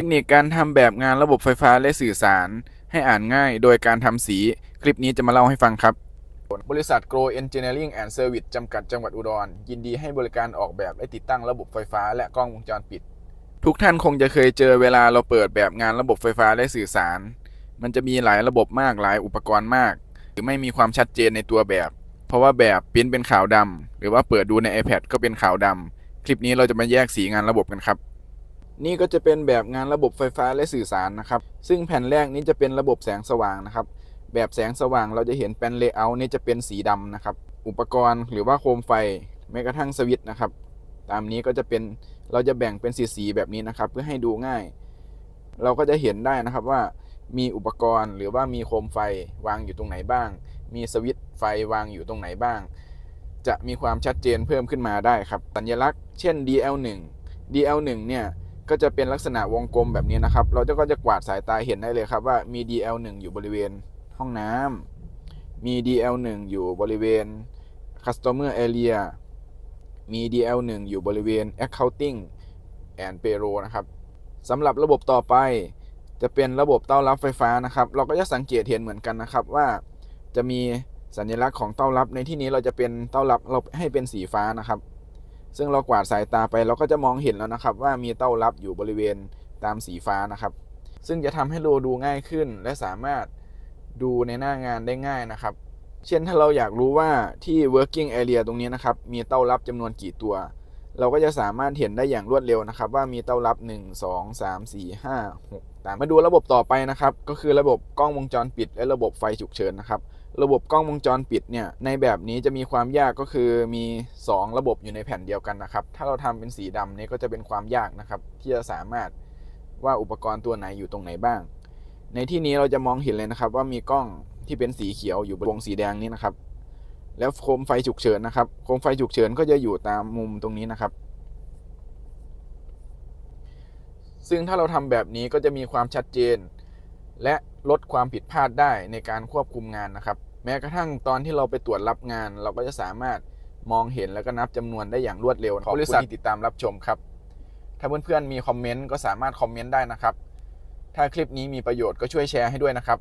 ทคนิคการทำแบบงานระบบไฟฟ้าและสื่อสาร ให้อ่านง่ายโดยการทำสี คลิปนี้จะมาเล่าให้ฟังครับ บริษัท Grow Engineering and Service จำกัดจังหวัดอุดร ยินดีให้บริการออกแบบและติดตั้งระบบไฟฟ้าและกล้องวงจรปิด ทุกท่านคงจะเคยเจอเวลาเราเปิดแบบงานระบบไฟฟ้าและสื่อสาร มันจะมีหลายระบบมากหลายอุปกรณ์มาก หรือไม่มีความชัดเจนในตัวแบบ เพราะว่าแบบปริ้นเป็นขาวดำหรือว่าเปิดดูใน iPad ก็เป็นขาวดำคลิปนี้เราจะมาแยกสีงานระบบกันครับ นี่ก็จะเป็นแบบงานระบบไฟฟ้าและสื่อสารนะครับ ซึ่งแผ่นแรกนี้จะเป็นระบบแสงสว่างนะครับ แบบแสงสว่างเราจะเห็นแปลนเลเยอร์นี่จะเป็นสีดำนะครับ อุปกรณ์หรือว่าโคมไฟแม้กระทั่งสวิตช์นะครับ ตามนี้ก็จะเป็นเราจะแบ่งเป็นสีๆแบบนี้นะครับ เพื่อให้ดูง่าย เราก็จะเห็นได้นะครับว่ามีอุปกรณ์หรือว่ามีโคมไฟวางอยู่ตรงไหนบ้าง มีสวิตช์ไฟวางอยู่ตรงไหนบ้าง จะมีความชัดเจนเพิ่มขึ้นมาได้ครับสัญลักษณ์ เช่น DL1 DL1 เนี่ย ก็จะเป็นลักษณะวงกลมแบบนี้นะครับ เราจะก็จะกวาดสายตาเห็นได้เลยครับว่ามี DL1 อยู่บริเวณห้องน้ำมี DL1 อยู่บริเวณ Customer Area มี DL1 อยู่บริเวณ Accounting and Payroll นะครับสำหรับระบบต่อไป จะเป็นระบบเต้ารับไฟฟ้านะครับ เราก็จะสังเกตเห็นเหมือนกันนะครับว่าจะมีสัญลักษณ์ของเต้ารับในที่นี้เราจะเป็นเต้ารับเราให้เป็นสีฟ้านะครับ ซึ่งเรากวาดสายตาไปเราก็จะมองเห็นแล้วนะครับ ว่ามีเต้ารับอยู่บริเวณตามสีฟ้านะครับ ซึ่งจะทำให้เราดูง่ายขึ้น และสามารถดูในหน้างานได้ง่ายนะครับ เช่นถ้าเราอยากรู้ว่าที่ working area ตรงนี้นะครับ มีเต้ารับจำนวนกี่ตัว เราก็จะสามารถเห็นได้อย่างรวดเร็วนะครับ ว่ามีเต้ารับ 1 2 3 4 5 6ตามมาดูระบบต่อไปนะครับ ก็คือระบบกล้องวงจรปิด และระบบไฟฉุกเฉินนะครับ ระบบกล้องวงจรปิดเนี่ยในแบบนี้จะมีความยากก็คือมี 2 ระบบอยู่ในแผ่นเดียวกันนะครับ ถ้าเราทำเป็นสีดำเนี่ยก็จะเป็นความยากนะครับ ที่จะสามารถว่าอุปกรณ์ตัวไหนอยู่ตรงไหนบ้าง ในที่นี้เราจะมองเห็นเลยนะครับ ว่ามีกล้องที่เป็นสีเขียวอยู่บนวงสีแดงนี้นะครับ แล้วโคมไฟฉุกเฉินนะครับ โคมไฟฉุกเฉินก็จะอยู่ตามมุมตรงนี้นะครับ ซึ่งถ้าเราทำแบบนี้ก็จะมีความชัดเจน และลดความผิดพลาดได้ในการควบคุมงานนะครับ แม้กระทั่งตอนที่เราไปตรวจรับงาน เราก็จะสามารถมองเห็นแล้วก็นับจำนวนได้อย่างรวดเร็วขอบบริษัทที่ติดตามรับชมครับ ถ้าเพื่อนๆมีคอมเมนต์ก็สามารถคอมเมนต์ได้นะครับ ถ้าคลิปนี้มีประโยชน์ก็ช่วยแชร์ให้ด้วยนะครับ